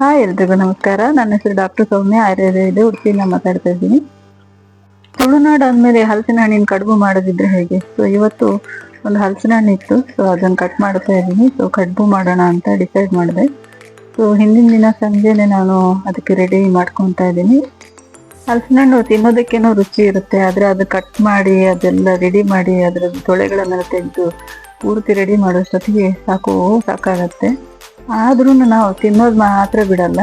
Hi ಎಲ್ರಿಗೂ ನಮಸ್ಕಾರ. ನನ್ನ ಹೆಸರು ಡಾಕ್ಟರ್ ಸೌಮ್ಯ ಆಯುರ್ವೇದ ಉಡುಪಿಯಿಂದ ಮಾತಾಡ್ತಾ ಇದ್ದೀನಿ. ತುಳುನಾಡು ಅಂದಮೇಲೆ ಹಲಸಿನ ಹಣ್ಣಿನ ಕಡುಬು ಮಾಡೋದಿದ್ರೆ ಹೇಗೆ? ಸೊ ಇವತ್ತು ಒಂದು ಹಲಸಿನ ಹಣ್ಣು ಇತ್ತು. ಸೊ ಅದನ್ನು ಕಟ್ ಮಾಡ್ತಾ ಇದ್ದೀನಿ. ಸೊ ಕಡುಬು ಮಾಡೋಣ ಅಂತ ಡಿಸೈಡ್ ಮಾಡಿದೆ. ಸೊ ಹಿಂದಿನ ದಿನ ಸಂಜೆನೆ ನಾನು ಅದಕ್ಕೆ ರೆಡಿ ಮಾಡ್ಕೊತಾ ಇದ್ದೀನಿ. ಹಲಸಿನ ಹಣ್ಣು ತಿನ್ನೋದಕ್ಕೇನೋ ರುಚಿ ಇರುತ್ತೆ. ಆದರೆ ಅದು ಕಟ್ ಮಾಡಿ, ಅದೆಲ್ಲ ರೆಡಿ ಮಾಡಿ ಅದರ ತೊಳೆಗಳನ್ನೆಲ್ಲ ತೆಗೆದು ಪೂರ್ತಿ ರೆಡಿ ಮಾಡೋಷ್ಟೊತ್ತಿಗೆ ಸಾಕು ಸಾಕಾಗತ್ತೆ. ಆದ್ರೂ ನಾವು ತಿನ್ನೋದು ಮಾತ್ರ ಬಿಡಲ್ಲ.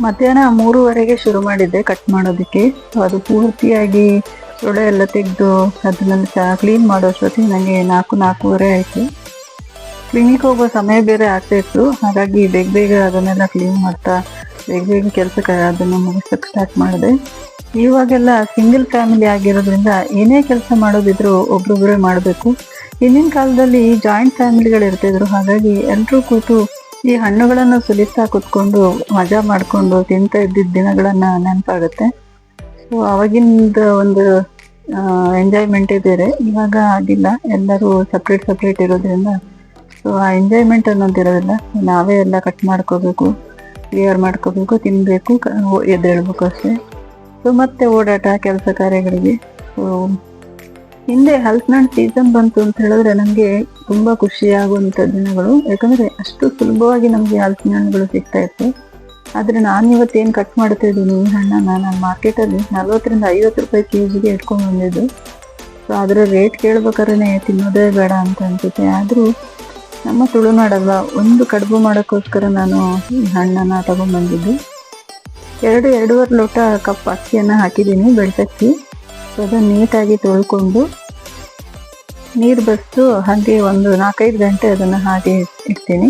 ಮಧ್ಯಾಹ್ನ ಮೂರುವರೆಗೆ ಶುರು ಮಾಡಿದ್ದೆ ಕಟ್ ಮಾಡೋದಕ್ಕೆ. ಅದು ಪೂರ್ತಿಯಾಗಿ ಸೊಳೆ ಎಲ್ಲ ತೆಗೆದು ಅದನ್ನ ಕ್ಲೀನ್ ಮಾಡೋ ಅಷ್ಟೊತ್ತಿಗೆ ನನಗೆ ನಾಲ್ಕು, ನಾಲ್ಕೂವರೆ ಆಯಿತು. ಕ್ಲಿನಿಕ್ ಹೋಗೋ ಸಮಯ ಬೇರೆ ಆಗ್ತಾ ಇತ್ತು. ಹಾಗಾಗಿ ಬೇಗ ಬೇಗ ಅದನ್ನೆಲ್ಲ ಕ್ಲೀನ್ ಮಾಡ್ತಾ ಬೇಗ ಬೇಗ ಕೆಲಸಕ್ಕೆ ಅದನ್ನು ಮುಗಿಸೋಕ್ಕೆ ಸ್ಟಾರ್ಟ್ ಮಾಡಿದೆ. ಇವಾಗೆಲ್ಲ ಸಿಂಗಲ್ ಫ್ಯಾಮಿಲಿ ಆಗಿರೋದ್ರಿಂದ ಏನೇ ಕೆಲಸ ಮಾಡೋದಿದ್ರು ಒಬ್ರೊಬ್ಬರೇ ಮಾಡಬೇಕು. ಹಿಂದಿನ ಕಾಲದಲ್ಲಿ ಜಾಯಿಂಟ್ ಫ್ಯಾಮಿಲಿಗಳು ಇರ್ತಿದ್ರು. ಹಾಗಾಗಿ ಎಲ್ಲರೂ ಕೂತು ಈ ಹಣ್ಣುಗಳನ್ನು ಸುಲಿತಾ ಕೂತ್ಕೊಂಡು ಮಜಾ ಮಾಡ್ಕೊಂಡು ತಿಂತ ಇದ್ದಿದ್ದ ದಿನಗಳನ್ನ ನೆನಪಾಗುತ್ತೆ. ಸೊ ಅವಾಗಿಂದ ಒಂದು ಎಂಜಾಯ್ಮೆಂಟೇ ಬೇರೆ ಇವಾಗ ಆಗಿಲ್ಲ. ಎಲ್ಲರೂ ಸಪ್ರೇಟ್ ಸಪ್ರೇಟ್ ಇರೋದ್ರಿಂದ. ಸೊ ಆ ಎಂಜಾಯ್ಮೆಂಟ್ ಅನ್ನೋದು ಇರೋದಿಲ್ಲ. ನಾವೇ ಎಲ್ಲ ಕಟ್ ಮಾಡ್ಕೋಬೇಕು ಕ್ಲಿಯರ್ ಮಾಡ್ಕೋಬೇಕು ತಿನ್ನಬೇಕು ಎದ್ದೇಳ್ಬೇಕು ಅಷ್ಟೇ. ಸೊ ಮತ್ತೆ ಓಡಾಟ, ಕೆಲಸ ಕಾರ್ಯಗಳಿಗೆ. ಸೊ ಹಿಂದೆ ಹಲಸಿನಹಣ್ಣು ಸೀಸನ್ ಬಂತು ಅಂತ ಹೇಳಿದ್ರೆ ನನಗೆ ತುಂಬ ಖುಷಿ ಆಗುವಂಥ ದಿನಗಳು. ಯಾಕಂದರೆ ಅಷ್ಟು ಸುಲಭವಾಗಿ ನಮಗೆ ಹಲಸಿನ ಹಣ್ಣುಗಳು ಸಿಗ್ತಾ ಇತ್ತು. ಆದರೆ ನಾನು ಇವತ್ತೇನು ಕಟ್ ಮಾಡ್ತಾ ಇದ್ದೀನಿ ಈ ಹಣ್ಣನ್ನು ನಾನು ಮಾರ್ಕೆಟಲ್ಲಿ ನಲ್ವತ್ತರಿಂದ ಐವತ್ತು ರೂಪಾಯಿ ಕೆ ಜಿಗೆ ಇಟ್ಕೊಂಡು ಬಂದಿದ್ದು. ಸೊ ಅದರ ರೇಟ್ ಕೇಳ್ಬೇಕಾದ್ರೆ ತಿನ್ನೋದೇ ಬೇಡ ಅಂತ ಅನ್ಸುತ್ತೆ. ಆದರೂ ನಮ್ಮ ತುಳುನಾಡಲ್ಲ, ಒಂದು ಕಡುಬು ಮಾಡೋಕ್ಕೋಸ್ಕರ ನಾನು ಈ ಹಣ್ಣನ್ನು ತಗೊಂಡ್ಬಂದಿದ್ದು. ಎರಡು, ಎರಡೂವರೆ ಲೋಟ ಕಪ್ ಅಕ್ಕಿಯನ್ನು ಹಾಕಿದ್ದೀನಿ, ಬೆಳ್ಸಕ್ಕಿ. ಅದನ್ನು ನೀಟಾಗಿ ತೊಳ್ಕೊಂಡು ನೀರು ಬಸ್ತು ಹಾಗೆ ಒಂದು ನಾಲ್ಕೈದು ಗಂಟೆ ಅದನ್ನು ಹಾಗೆ ಇಡ್ತೀನಿ.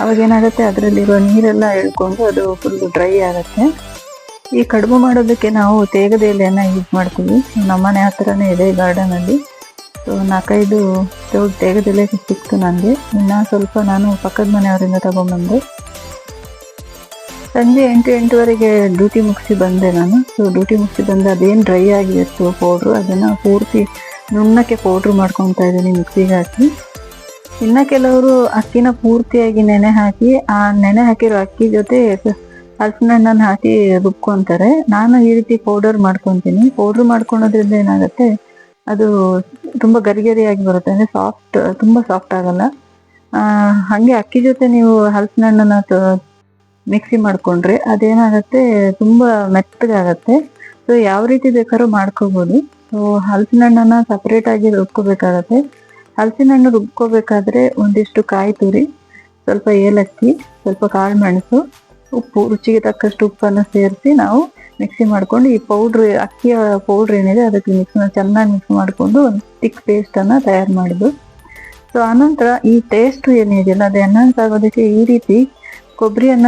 ಅವಾಗ ಏನಾಗುತ್ತೆ? ಅದರಲ್ಲಿರೋ ನೀರೆಲ್ಲ ಎಳ್ಕೊಂಡು ಅದು ಫುಲ್ ಡ್ರೈ ಆಗುತ್ತೆ. ಈ ಕಡುಬು ಮಾಡೋದಕ್ಕೆ ನಾವು ತೇಗದ ಎಲೆಯನ್ನು ಯೂಸ್ ಮಾಡ್ತೀವಿ. ನಮ್ಮನೆ ಹತ್ರನೇ ಇದೆ ಗಾರ್ಡನಲ್ಲಿ ಸೊ ನಾಲ್ಕೈದು ತೇಗದೆಲೆ ಸಿಕ್ತು ನನಗೆ ಇನ್ನು ಸ್ವಲ್ಪ ನಾನು ಪಕ್ಕದ ಮನೆಯವರಿಂದ ತಗೊಂಬಂದೆ ಸಂಜೆ ಎಂಟು ಎಂಟುವರೆಗೆ ಡ್ಯೂಟಿ ಮುಗಿಸಿ ಬಂದೆ ನಾನು. ಸೊ ಡ್ಯೂಟಿ ಮುಗಿಸಿ ಬಂದು ಅದೇನು ಡ್ರೈ ಆಗಿತ್ತು ಪೌಡ್ರು ಅದನ್ನು ಪೂರ್ತಿ ನುಣ್ಣಕ್ಕೆ ಪೌಡ್ರ್ ಮಾಡ್ಕೊತಾ ಇದ್ದೀನಿ ಮಿಕ್ಸಿಗೆ ಹಾಕಿ. ಇನ್ನು ಕೆಲವರು ಅಕ್ಕಿನ ಪೂರ್ತಿಯಾಗಿ ನೆನೆ ಹಾಕಿ, ಆ ನೆನೆ ಹಾಕಿರೋ ಅಕ್ಕಿ ಜೊತೆ ಹಣ್ಣನ್ನು ಹಾಕಿ ರುಬ್ಕೊತಾರೆ. ನಾನು ಈ ರೀತಿ ಪೌಡರ್ ಮಾಡ್ಕೊತೀನಿ. ಪೌಡ್ರ್ ಮಾಡ್ಕೊಳೋದ್ರಿಂದ ಏನಾಗುತ್ತೆ, ಅದು ತುಂಬ ಗರಿಗರಿಯಾಗಿ ಬರುತ್ತೆ. ಅಂದರೆ ಸಾಫ್ಟ್ ತುಂಬ ಸಾಫ್ಟ್ ಆಗಲ್ಲ. ಹಾಗೆ ಅಕ್ಕಿ ಜೊತೆ ನೀವು ಹಲಸಿನ ಹಣ್ಣನ್ನು ಮಿಕ್ಸಿ ಮಾಡ್ಕೊಂಡ್ರೆ ಅದೇನಾಗತ್ತೆ? ತುಂಬಾ ಮೆತ್ತಗಾಗತ್ತೆ. ಸೊ ಯಾವ ರೀತಿ ಬೇಕಾದ್ರೂ ಮಾಡ್ಕೋಬೋದು. ಸೊ ಹಲಸಿನ ಹಣ್ಣನ್ನು ಸಪರೇಟ್ ಆಗಿ ರುಬ್ಕೋಬೇಕಾಗತ್ತೆ. ಹಲಸಿನ ಹಣ್ಣು ರುಬ್ಕೋಬೇಕಾದ್ರೆ ಒಂದಿಷ್ಟು ಕಾಯಿ ತುರಿ, ಸ್ವಲ್ಪ ಏಲಕ್ಕಿ, ಸ್ವಲ್ಪ ಕಾಳು ಮೆಣಸು, ಉಪ್ಪು, ರುಚಿಗೆ ತಕ್ಕಷ್ಟು ಉಪ್ಪನ್ನು ಸೇರಿಸಿ ನಾವು ಮಿಕ್ಸಿ ಮಾಡ್ಕೊಂಡು ಈ ಪೌಡ್ರ್ ಅಕ್ಕಿಯ ಪೌಡ್ರ್ ಏನಿದೆ ಅದಕ್ಕೆ ಮಿಕ್ಸ್ ಚೆನ್ನಾಗಿ ಮಿಕ್ಸ್ ಮಾಡಿಕೊಂಡು ಒಂದು ಟಿಕ್ ಪೇಸ್ಟನ್ನು ತಯಾರು ಮಾಡಿದ್ದು ಸೊ ಆನಂತರ ಈ ಟೇಸ್ಟ್ ಏನಿದೆಯಲ್ಲ, ಅದು ಎನ್ಹಾನ್ಸ್ ಆಗೋದಕ್ಕೆ ಈ ರೀತಿ ಕೊಬ್ಬರಿಯನ್ನ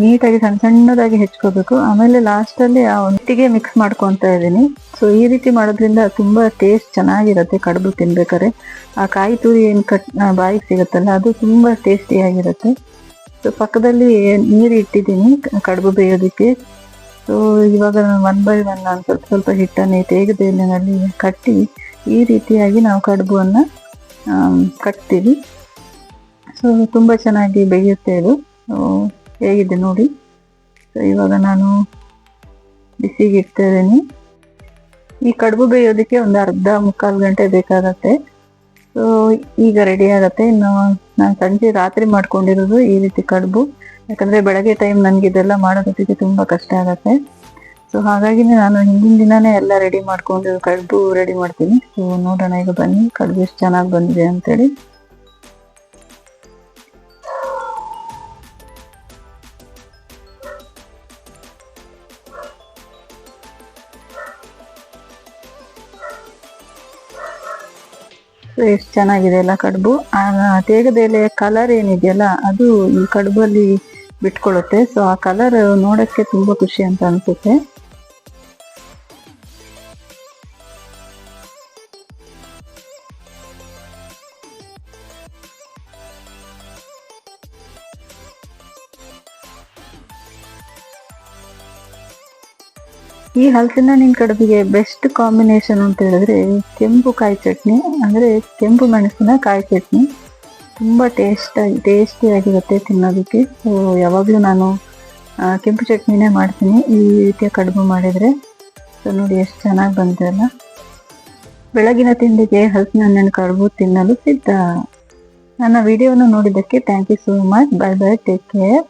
ನೀಟಾಗಿ ಸಣ್ಣ ಸಣ್ಣದಾಗಿ ಹೆಚ್ಕೋಬೇಕು. ಆಮೇಲೆ ಲಾಸ್ಟಲ್ಲಿ ಆ ಒಟ್ಟಿಗೆ ಮಿಕ್ಸ್ ಮಾಡ್ಕೊತಾ ಇದ್ದೀನಿ. ಸೊ ಈ ರೀತಿ ಮಾಡೋದ್ರಿಂದ ತುಂಬಾ ಟೇಸ್ಟ್ ಚೆನ್ನಾಗಿರುತ್ತೆ ಕಡುಬು ತಿನ್ಬೇಕಾದ್ರೆ. ಆ ಕಾಯಿ ತುರಿ ಏನು ಕಟ್ ಬಾಯಿಗೆ ಸಿಗುತ್ತಲ್ಲ, ಅದು ತುಂಬಾ ಟೇಸ್ಟಿಯಾಗಿರುತ್ತೆ ಸೊ ಪಕ್ಕದಲ್ಲಿ ನೀರು ಇಟ್ಟಿದ್ದೀನಿ ಕಡುಬು ಬೇಯೋದಕ್ಕೆ. ಸೊ ಇವಾಗ ನಾನು ಒನ್ ಬೈ ಒನ್ ನಾನು ಸ್ವಲ್ಪ ಸ್ವಲ್ಪ ಹಿಟ್ಟನ್ನು ತೇಗದೇಲಿನಲ್ಲಿ ಕಟ್ಟಿ ಈ ರೀತಿಯಾಗಿ ನಾವು ಕಡುಬನ್ನು ಕಟ್ತೀವಿ. ಸೊ ತುಂಬ ಚೆನ್ನಾಗಿ ಬೇಯುತ್ತೆ ಇದು. ಸೊ ಹೇಗಿದೆ ನೋಡಿ. ಸೊ ಇವಾಗ ನಾನು ಬಿಸಿಗೆ ಇಡ್ತಾ ಇದ್ದೀನಿ ಈ ಕಡುಬು ಬೇಯೋದಕ್ಕೆ ಒಂದು ಅರ್ಧ ಮುಕ್ಕಾಲು ಗಂಟೆ ಬೇಕಾಗತ್ತೆ. ಸೊ ಈಗ ರೆಡಿ ಆಗತ್ತೆ. ಇನ್ನು ನಾನು ಸಂಜೆ ರಾತ್ರಿ ಮಾಡ್ಕೊಂಡಿರೋದು ಈ ರೀತಿ ಕಡುಬು. ಯಾಕಂದರೆ ಬೆಳಗ್ಗೆ ಟೈಮ್ ನನಗೆ ಇದೆಲ್ಲ ಮಾಡೋದಕ್ಕೆ ತುಂಬ ಕಷ್ಟ ಆಗತ್ತೆ. ಸೊ ಹಾಗಾಗಿ ನಾನು ಹಿಂದಿನ ದಿನನೇ ಎಲ್ಲ ರೆಡಿ ಮಾಡ್ಕೊಂಡು ಕಡುಬು ರೆಡಿ ಮಾಡ್ತೀನಿ. ಸೊ ನೋಡೋಣ, ಈಗ ಬನ್ನಿ. ಕಡುಬು ಎಷ್ಟು ಚೆನ್ನಾಗಿ ಬಂದಿದೆ ಅಂತೇಳಿ. ಎಷ್ಟು ಚೆನ್ನಾಗಿದೆ ಅಲ್ಲ ಕಡುಬು? ಆ, ತೇಗದ ಎಲೆಯ ಕಲರ್ ಏನಿದೆಯಲ್ಲ, ಅದು ಈ ಕಡುಬಲ್ಲಿ ಬಿಟ್ಕೊಳ್ಳುತ್ತೆ. ಸೊ ಆ ಕಲರ್ ನೋಡಕ್ಕೆ ತುಂಬಾ ಖುಷಿ ಅಂತ ಅನ್ಸುತ್ತೆ. ಈ ಹಲಸಿನ ಹಣ್ಣಿನ ಕಡುಬಿಗೆ ಬೆಸ್ಟ್ ಕಾಂಬಿನೇಷನ್ ಅಂತ ಹೇಳಿದ್ರೆ ಕೆಂಪು ಕಾಯಿ ಚಟ್ನಿ, ಅಂದ್ರೆ ಕೆಂಪು ಮೆಣಸಿನ ಕಾಯಿ ಚಟ್ನಿ. ತುಂಬಾ ಟೇಸ್ಟ್ ಟೇಸ್ಟಿ ಆಗಿರುತ್ತೆ ತಿನ್ನೋದಕ್ಕೆ. ಸೊ ಯಾವಾಗಲೂ ನಾನು ಕೆಂಪು ಚಟ್ನಿನೇ ಮಾಡ್ತೀನಿ. ಈ ರೀತಿಯ ಕಡುಬು ಮಾಡಿದರೆ. ಸೊ ನೋಡಿ ಎಷ್ಟು ಚೆನ್ನಾಗಿ ಬಂದಿದೆ ಅಲ್ಲ. ಬೆಳಗಿನ ತಿಂಡಿಗೆ ಹಲಸಿನ ಹಣ್ಣಿನ ಕಡುಬು ತಿನ್ನಲು ಸಿದ್ಧ. ನನ್ನ ವಿಡಿಯೋವನ್ನು ನೋಡಿದ್ದಕ್ಕೆ thank you so much bye bye take care